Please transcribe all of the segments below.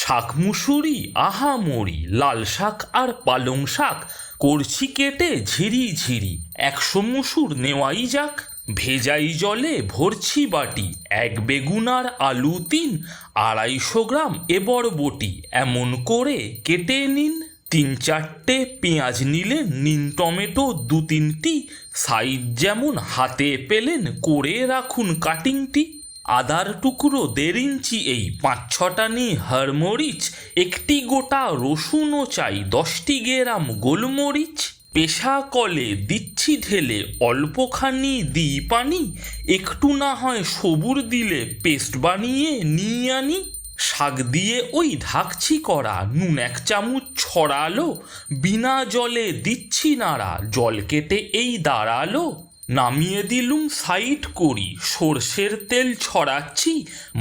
শাক মুসুরি আহামরি লাল শাক আর পালং শাক। করছি কেটে ঝিরি ঝিরি, একশো মুসুর নেওয়াই যাক। ভেজাই জলে ভরছি বাটি, এক বেগুন আর আলু তিন, আড়াইশো গ্রাম এবর বটি। এমন করে কেটে নিন। তিন চারটে পেঁয়াজ নিলেন নিন টমেটো দু তিনটি। সাইজ যেমন হাতে পেলেন, করে রাখুন কাটিংটি আদার টুকরো দেড় ইঞ্চি এই পাঁচ ছটা নিয়ে হরমরিচ একটি গোটা রসুনও চাই, দশটি গেরাম গোলমরিচ। পেশা কলে দিচ্ছি ঢেলে অল্পখানি দিই পানি একটু না হয় সবুর দিলে পেস্ট বানিয়ে নিয়ে আনি। শাক দিয়ে ওই ঢাকছি করা, নুন এক চামচ ছড়ালো, বিনা জলে দিচ্ছি নাড়া, জল কেটে এই দাঁড়াল। নামিয়ে দিলুম সাইড করি, সর্ষের তেল ছড়াচ্ছি,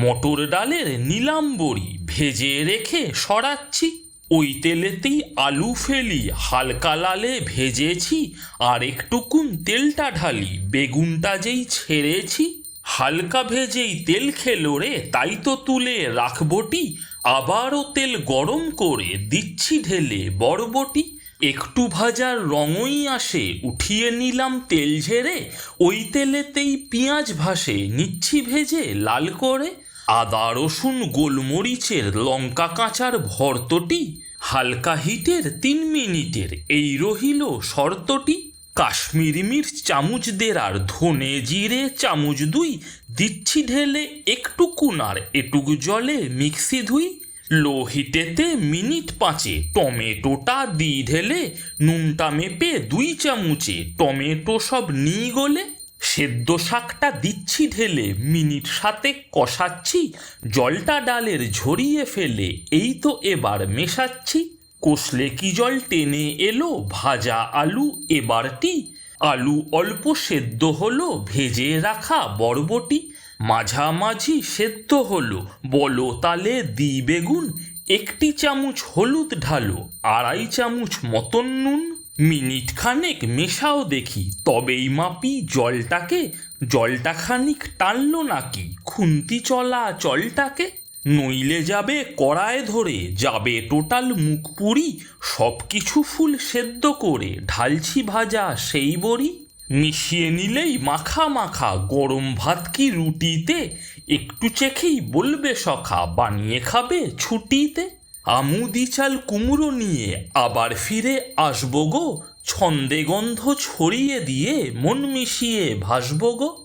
মটর ডালের নিলাম বড়ি ভেজে রেখে সরাচ্ছি। ওই তেলেতেই আলু ফেলি, হালকা লালে ভেজেছি, আর একটুকুন তেলটা ঢালি, বেগুনটা যেই ছেড়েছি। হালকা ভেজেই তেল খেলো রে, তাই তো তুলে রাখবটি, আবারও তেল গরম করে দিচ্ছি ঢেলে বড়বটি একটু ভাজার রঙই আসে, উঠিয়ে নিলাম তেল ঝেড়ে, ওই তেলেতেই পেঁয়াজ ভাসে, নিচ্ছি ভেজে লাল করে। আদা, রসুন, গোলমরিচের, লঙ্কা, কাঁচার ভর্তটি, হালকা হিটের তিন মিনিটের, এই রহিল শর্তটি। কাশ্মীর মির্চ চামচ দেড়ার ধনে জিরে চামচ দুই, দিচ্ছি ঢেলে একটু কুনার, এটুক জলে মিক্সি ধুই। লো হিটেতে মিনিট পাঁচে টমেটোটা দিই ঢেলে নুনটা মেপে দুই চামচে টমেটো সব নিই গলে সেদ্ধ শাকটা দিচ্ছি ঢেলে মিনিট সাথে কষাচ্ছি, জলটা ডালের ঝরিয়ে ফেলে, এই তো এবার মেশাচ্ছি। কষলে কি জল টেনে এলো ভাজা আলু এবারটি আলু অল্প সেদ্ধ হলো, ভেজে রাখা বরবটি। মাঝামাঝি সেদ্ধ হলো। বলো তালে দি বেগুন, একটি চামচ হলুদ ঢালো, আড়াই চামচ মতন নুন। মিনিট খানেক মেশাও দেখি, তবেই মাপি জলটাকে। জলটা খানিক টানলো নাকি, খুন্তি চলা চলটাকে। নইলে যাবে কড়ায় ধরে, যাবে টোটাল মুখ পুরি। সব কিছু ফুল সেদ্ধ করে, ঢালছি ভাজা সেই বড়ি। মিশিয়ে নিলেই মাখা মাখা গরম ভাত কি রুটিতে? একটু চেখেই বলবে সখা, বানিয়ে খাবে ছুটিতে। আমুদি চাল কুমড়ো নিয়ে আবার ফিরে আসব গো, ছন্দে গন্ধ ছড়িয়ে দিয়ে মন মিশিয়ে ভাসবো গো।